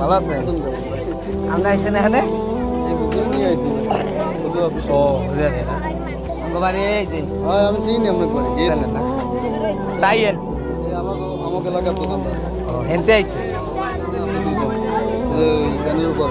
ভালো আছে আমরা এসে এখানে? ও বুঝলি না বাড়ি এই যে। আমি চিনি আপনার করে গিয়েছি। জানেন না। তাইয়েন আমাকে এলাকার দোকানদার। হেনতে আইছে? গানের উপর।